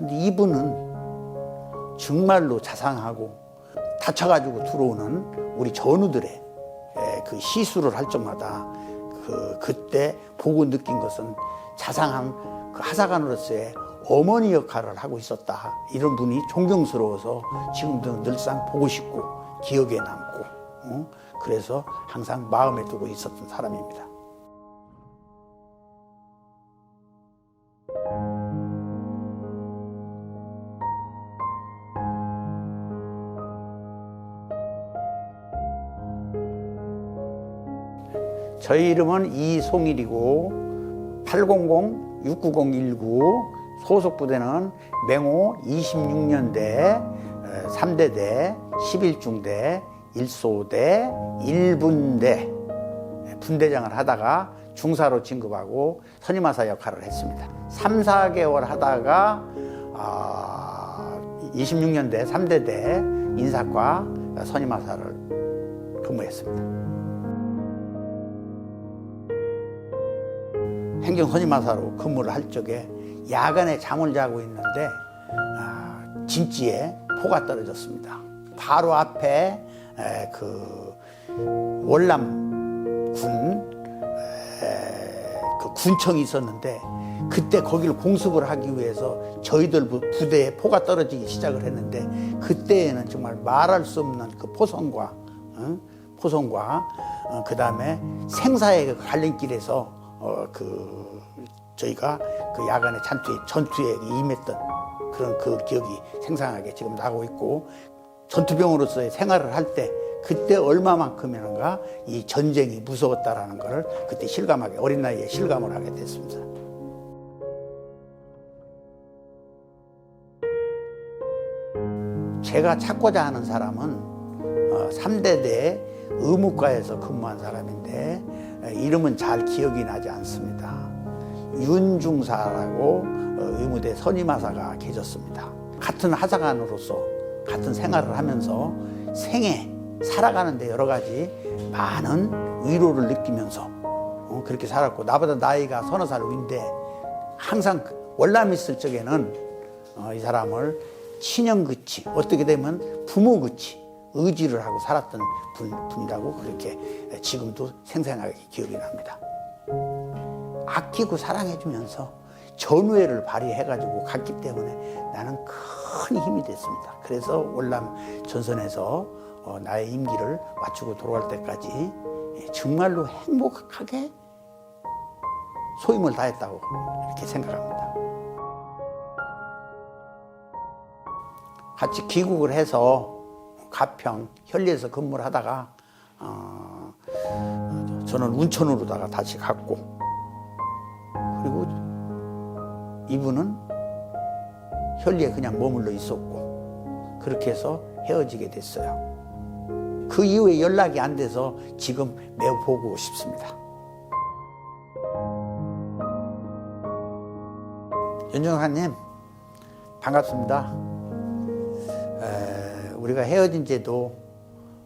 근데 이분은 정말로 자상하고 다쳐가지고 들어오는 우리 전우들의 에, 그 시술을 할 적마다 그 그때 보고 느낀 것은 자상한 그 하사관으로서의 어머니 역할을 하고 있었다 이런 분이 존경스러워서 지금도 늘상 보고 싶고 기억에 남고 어? 그래서 항상 마음에 두고 있었던 사람입니다. 저희 이름은 이송일이고 800-69019 소속 부대는 맹호 26년대 3대대 11중대 1소대 1분대 분대장을 하다가 중사로 진급하고 선임하사 역할을 했습니다. 3, 4개월 하다가 아, 26년대 3대대 인사과 선임하사를 근무했습니다. 행정 선임하사로 근무를 할 적에 야간에 잠을 자고 있는데 아, 진지에 포가 떨어졌습니다. 바로 앞에 에, 그 월남군 에, 그 군청이 있었는데 그때 거기를 공습을 하기 위해서 저희들 부- 부대에 포가 떨어지기 시작을 했는데 그때에는 정말 말할 수 없는 그 포성과 어? 포성과 어, 그 다음에 생사의 그 갈림길에서 어, 그 저희가 그 야간에 전투에 전투에 임했던 그런 그 기억이 생생하게 지금 나고 있고 전투병으로서의 생활을 할 때 그때 얼마만큼이는가 이 전쟁이 무서웠다라는 것을 그때 실감하게 어린 나이에 실감을 하게 됐습니다. 제가 찾고자 하는 사람은 어, 3대대 의무과에서 근무한 사람인데 에, 이름은 잘 기억이 나지 않습니다. 윤중사라고 어, 의무대 선임하사가 계셨습니다. 같은 하사관으로서 같은 생활을 하면서 생애 살아가는데 여러 가지 많은 위로를 느끼면서 어, 그렇게 살았고 나보다 나이가 서너 살 위인데 항상 그 월남 있을 적에는 어, 이 사람을 친형 그치 어떻게 되면 부모 그치 의지를 하고 살았던 분, 분이라고 그렇게 지금도 생생하게 기억이 납니다. 아끼고 사랑해주면서 전우애를 발휘해가지고 갔기 때문에 나는 큰 힘이 됐습니다. 그래서 월남 전선에서 어, 나의 임기를 마치고 돌아갈 때까지 예, 정말로 행복하게 소임을 다했다고 이렇게 생각합니다. 같이 귀국을 해서 가평, 현리에서 근무를 하다가 어, 저는 운천으로다가 다시 갔고 그리고 이분은 현리에 그냥 머물러 있었고 그렇게 해서 헤어지게 됐어요. 그 이후에 연락이 안 돼서 지금 매우 보고 싶습니다. 윤정사님 반갑습니다. 에, 우리가 헤어진 지도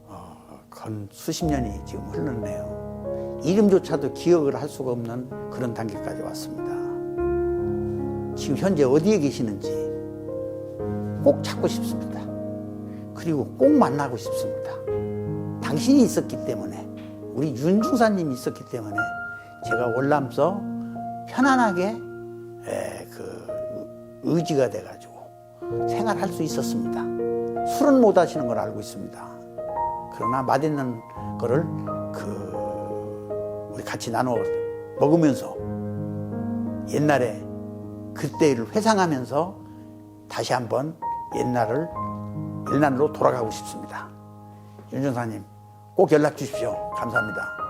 어, 건 수십 년이 지금 흘렀네요. 이름조차도 기억을 할 수가 없는 그런 단계까지 왔습니다. 지금 현재 어디에 계시는지 꼭 찾고 싶습니다. 그리고 꼭 만나고 싶습니다. 당신이 있었기 때문에 우리 윤중사님이 있었기 때문에 제가 월남서 편안하게 에, 그 의지가 돼가지고 생활할 수 있었습니다. 술은 못 하시는 걸 알고 있습니다. 그러나 맛있는 거를 그 우리 같이 나눠 먹으면서 옛날에 그때를 회상하면서 다시 한번 옛날을 옛날로 돌아가고 싶습니다. 윤정사님 꼭 연락 주십시오. 감사합니다.